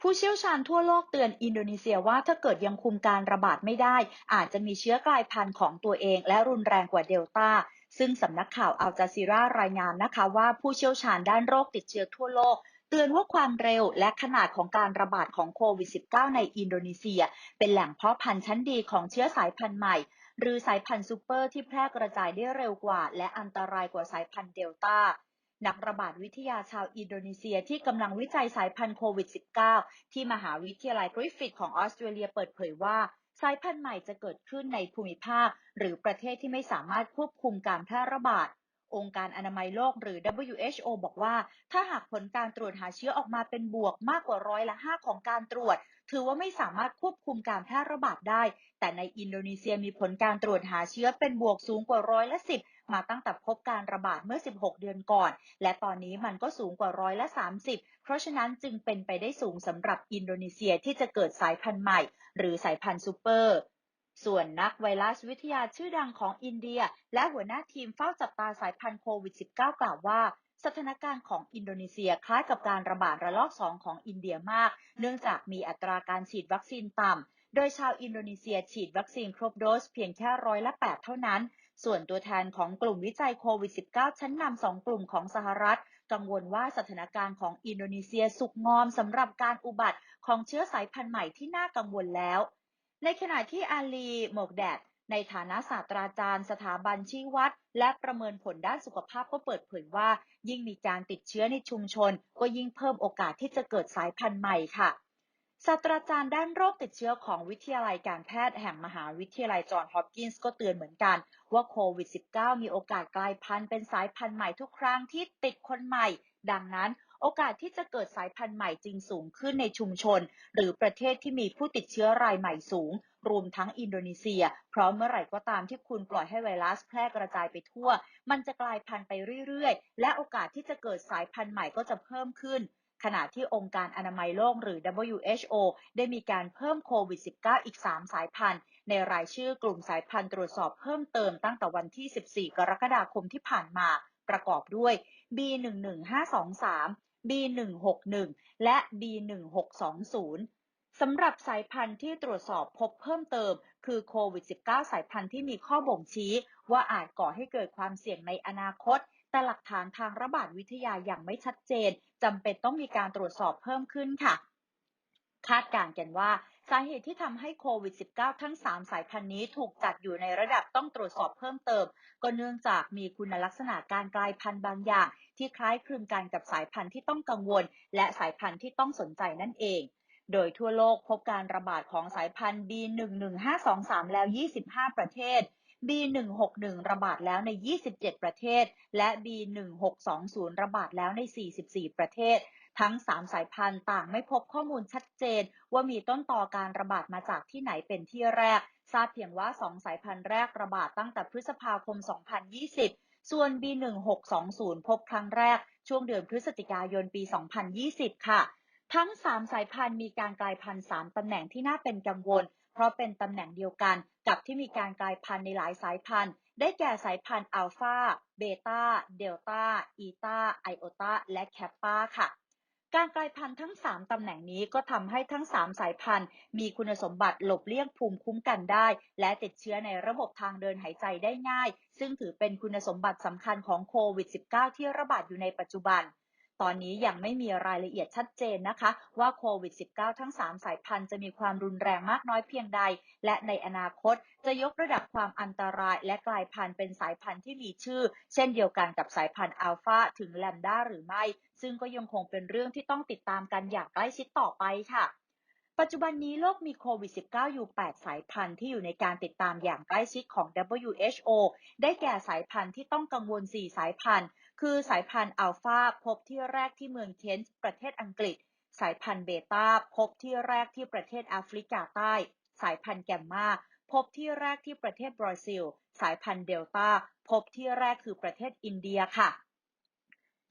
ผู้เชี่ยวชาญทั่วโลกเตือนอินโดนีเซียว่าถ้าเกิดยังคุมการระบาดไม่ได้ อาจจะมีเชื้อกลายพันธุ์ของตัวเองและรุนแรงกว่าเดลต้า ซึ่งสำนักข่าวอัลจาซีรารายงานนะคะว่าผู้เชี่ยวชาญด้านโรคติดเชื้อทั่วโลกเตือนว่าความเร็วและขนาดของการระบาดของโควิด -19 ในอินโดนีเซีย เป็นแหล่งเพาะพันธุ์ชั้นดีของเชื้อสายพันธุ์ใหม่ หรือสายพันธุ์ซูเปอร์ที่แพร่กระจายได้เร็วกว่า และอันตรายกว่าสายพันธุ์เดลต้า นักระบาดวิทยาชาวอินโดนีเซียที่กำลังวิจัยสายพันธุ์โควิด -19 ที่มหาวิทยาลัยกริฟฟิธของออสเตรเลียเปิดเผยว่า สายพันธุ์ใหม่จะเกิดขึ้นในภูมิภาค หรือประเทศที่ไม่สามารถควบคุมการแพร่ระบาด องค์การอนามัยโลกหรือ WHO บอกว่า ถ้าหากผลการตรวจหาเชื้อออกมาเป็นบวกมากกว่าร้อยละ5ของการตรวจ ถือว่าไม่สามารถควบคุมการแพร่ระบาดได้ แต่ในอินโดนีเซียมีผลการตรวจหาเชื้อเป็นบวกสูงกว่าร้อยละ10 มาตั้งแต่พบการระบาดเมื่อ 16 เดือนก่อน และตอนนี้มันก็สูงกว่าร้อยละ 30 เพราะฉะนั้นจึงเป็นไปได้สูงสำหรับอินโดนีเซียที่จะเกิดสายพันธุ์ใหม่ หรือสายพันธุ์ซูเปอร์ส่วนนักไวรัสวิทยาชื่อดังของอินเดีย และหัวหน้าทีมเฝ้าจับตาสายพันธุ์โควิด -19 กล่าวว่า สถานการณ์ของอินโดนีเซียคล้ายกับการระบาดระลอก2ของอินเดียมาก เนื่องจากมีอัตราการฉีดวัคซีนต่ำ โดยชาวอินโดนีเซียฉีดวัคซีนครบโดสเพียงแค่ร้อยละ 8 เท่านั้น ส่วนตัวแทนของกลุ่มวิจัยโควิด -19 ชั้นนำสองกลุ่มของสหรัฐ กังวลว่าสถานการณ์ของอินโดนีเซียสุกงอมสำหรับการอุบัติของเชื้อสายพันธุ์ใหม่ที่น่ากังวลแล้ว ในขณะที่อาลีโมกแดดในฐานะศาสตราจารย์สถาบันชี้วัด และประเมินผลด้านสุขภาพก็เปิดเผยว่า ยิ่งมีการติดเชื้อในชุมชน ก็ยิ่งเพิ่มโอกาสที่จะเกิดสายพันธุ์ใหม่ค่ะ ศาสตราจารย์ด้านโรคติดเชื้อของวิทยาลัยการแพทย์แห่งมหาวิทยาลัยจอห์นฮอปกินส์ก็เตือนเหมือนกัน ว่าโควิด -19 มีโอกาสกลายพันธุ์เป็นสายพันธุ์ใหม่ทุกครั้งที่ติดคนใหม่ ดังนั้น โอกาสที่จะเกิดสายพันธุ์ใหม่จึงสูงขึ้นในชุมชน หรือประเทศที่มีผู้ติดเชื้อรายใหม่สูง รวมทั้งอินโดนีเซีย เพราะเมื่อไหร่ก็ตามที่คุณปล่อยให้ไวรัสแพร่กระจายไปทั่ว มันจะกลายพันธุ์ไปเรื่อยๆ และโอกาสที่จะเกิดสายพันธุ์ใหม่ก็จะเพิ่มขึ้น ขณะที่องค์การอนามัยโลกหรือ WHO ได้มีการเพิ่มโควิด -19 อีก 3 สายพันธุ์ในรายชื่อกลุ่มสายพันธุ์ตรวจสอบเพิ่มเติมตั้งแต่วันที่ 14 กรกฎาคมที่ผ่านมา ประกอบด้วย B11523 B161 และ B1620 สำหรับสายพันธุ์ที่ตรวจสอบพบเพิ่มเติม คือโควิด -19 สายพันธุ์ที่มีข้อบ่งชี้ ว่าอาจก่อให้เกิดความเสี่ยงในอนาคต แต่หลักฐานทางระบาดวิทยาอย่างไม่ชัดเจนจำเป็นต้องมีการตรวจสอบเพิ่มขึ้นค่ะ คาดการณ์กันว่าสาเหตุที่ทำให้โควิด -19 ทั้ง 3 สายพันธุ์นี้ถูกจัดอยู่ในระดับต้องตรวจสอบเพิ่มเติม ก็เนื่องจากมีคุณลักษณะการกลายพันธุ์บางอย่าง ที่คล้ายคลึงกันกับสายพันธุ์ที่ต้องกังวล และสายพันธุ์ที่ต้องสนใจนั่นเอง โดยทั่วโลกพบการระบาดของสายพันธุ์ B11523 แล้ว 25 ประเทศ B161 ระบาดแล้วใน 27 ประเทศ และ B1620 ระบาดแล้วใน 44 ประเทศ ทั้ง 3 สายพันธุ์ต่างไม่พบข้อมูลชัดเจน ว่ามีต้นต่อการระบาดมาจากที่ไหนเป็นที่แรก ทราบเพียงว่า 2 สายพันธุ์แรกระบาดตั้งแต่พฤษภาคม 2020 ส่วน B1620 พบครั้งแรกช่วงเดือนพฤศจิกายนปี 2020 ค่ะทั้ง 3 สายพันธุ์มีการกลายพันธุ์ 3 ตำแหน่งที่น่าเป็นกังวล เพราะเป็นตำแหน่งเดียวกัน กับที่มีการกลายพันธุ์ในหลายสายพันธุ์ ได้แก่สายพันธุ์อัลฟา เบต้า เดลต้า อีตาไอโอตาและแคปปาค่ะ การกลายพันธุ์ทั้ง 3 ตำแหน่งนี้ก็ทำให้ทั้ง 3 สายพันธุ์ มีคุณสมบัติหลบเลี่ยงภูมิคุ้มกันได้ และติดเชื้อในระบบทางเดินหายใจได้ง่าย ซึ่งถือเป็นคุณสมบัติสำคัญของโควิด -19 ที่ระบาดอยู่ในปัจจุบัน ตอนนี้ยังไม่มีรายละเอียดชัดเจนนะคะ ว่าโควิด -19 ทั้ง 3 สายพันธุ์จะมีความรุนแรงมากน้อยเพียงใด และในอนาคตจะยกระดับความอันตรายและกลายพันธุ์เป็นสายพันธุ์ที่มีชื่อ เช่นเดียวกันกับสายพันธุ์อัลฟาถึงแลมด้าหรือไม่ ซึ่งก็ยังคงเป็นเรื่องที่ต้องติดตามกันอย่างใกล้ชิดต่อไปค่ะปัจจุบันนี้โลกมีโควิด -19 อยู่ 8 สายพันธุ์ที่อยู่ในการติดตามอย่างใกล้ชิดของ WHO ได้แก่สายพันธุ์ที่ต้องกังวล 4 สายพันธุ์ คือสายพันธุ์อัลฟาพบที่แรกที่เมืองเคนส์ประเทศอังกฤษ สายพันธุ์เบต้าพบที่แรกที่ประเทศแอฟริกาใต้ สายพันธุ์แกมมาพบที่แรกที่ประเทศบราซิล สายพันธุ์เดลต้าพบที่แรกคือประเทศอินเดียค่ะ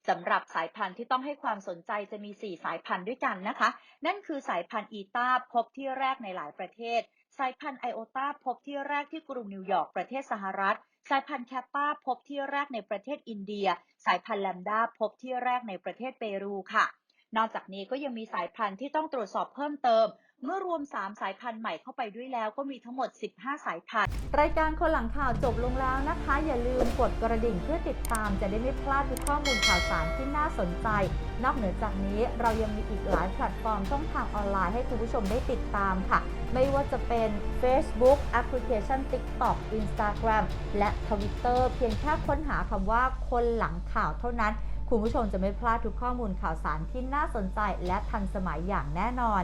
สำหรับสายพันธุ์ที่ต้องให้ความสนใจจะมี 4 สายพันธุ์ด้วยกันนะคะ นั่นคือสายพันธุ์อีตาพบที่แรกในหลายประเทศ สายพันธุ์ไอโอตาพบที่แรกที่กรุงนิวยอร์กประเทศสหรัฐ สายพันธุ์แคปปาพบที่แรกในประเทศอินเดีย สายพันธุ์แลมดาพบที่แรกในประเทศเปรูค่ะ นอกจากนี้ก็ยังมีสายพันธุ์ที่ต้องตรวจสอบเพิ่มเติม เมื่อรวม 3 สายพันธุ์ใหม่เข้าไปด้วยแล้วก็มีทั้งหมด 15 สายพันธุ์ รายการคนหลังข่าวจบลงแล้วนะคะ อย่าลืมกดกระดิ่งเพื่อติดตามจะได้ไม่พลาดทุกข้อมูลข่าวสารที่น่าสนใจ นอกเหนือจากนี้เรายังมีอีกหลายแพลตฟอร์มช่องทางออนไลน์ให้คุณผู้ชมได้ติดตามค่ะ ไม่ว่าจะเป็น Facebook แอปพลิเคชัน TikTok Instagram และ Twitter เพียงแค่ค้นหาคำว่าคนหลังข่าวเท่านั้น คุณผู้ชมจะไม่พลาดทุกข้อมูลข่าวสารที่น่าสนใจ และทันสมัยอย่างแน่นอน